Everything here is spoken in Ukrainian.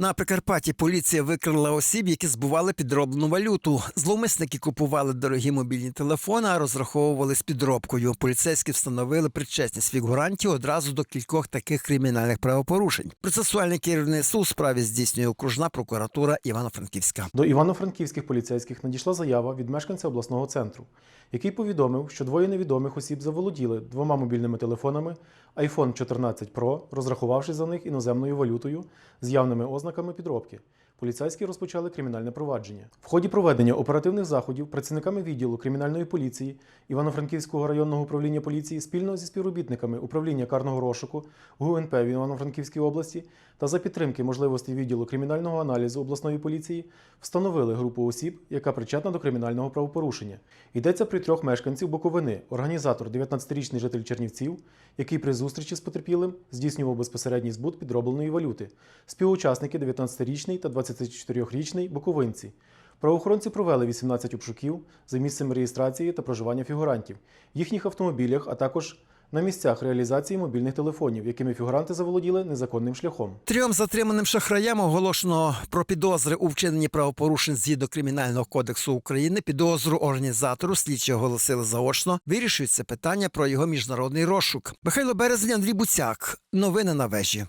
На Прикарпатті поліція викрила осіб, які збували підроблену валюту. Зловмисники купували дорогі мобільні телефони, а розраховували з підробкою. Поліцейські встановили причесність фігурантів одразу до кількох таких кримінальних правопорушень. Процесуальне керівництво у справі здійснює окружна прокуратура Івано-Франківська. До івано-франківських поліцейських надійшла заява від мешканця обласного центру, який повідомив, що двоє невідомих осіб заволоділи двома мобільними телефонами iPhone 14 Pro, розрахувавши за них іноземною валютою з явними ознаками підробки. Поліцейські розпочали кримінальне провадження. В ході проведення оперативних заходів працівниками відділу кримінальної поліції Івано-Франківського районного управління поліції спільно зі співробітниками управління карного розшуку ГУНП в Івано-Франківській області та за підтримки можливостей відділу кримінального аналізу обласної поліції встановили групу осіб, яка причетна до кримінального правопорушення. Йдеться про трьох мешканців Буковини, організатор 19-річний житель Чернівців, який при зустрічі з потерпілим здійснював безпосередній збут підробленої валюти, співучасники 19-річний та 24-річний буковинці. Правоохоронці провели 18 обшуків за місцем реєстрації та проживання фігурантів, їхніх автомобілях, а також на місцях реалізації мобільних телефонів, якими фігуранти заволоділи незаконним шляхом. Трьом затриманим шахраям оголошено про підозри у вчиненні правопорушень згідно Кримінального кодексу України. Підозру організатору слідчі оголосили заочно. Вирішується питання про його міжнародний розшук. Михайло Березень, Андрій Буцяк. Новини на вежі.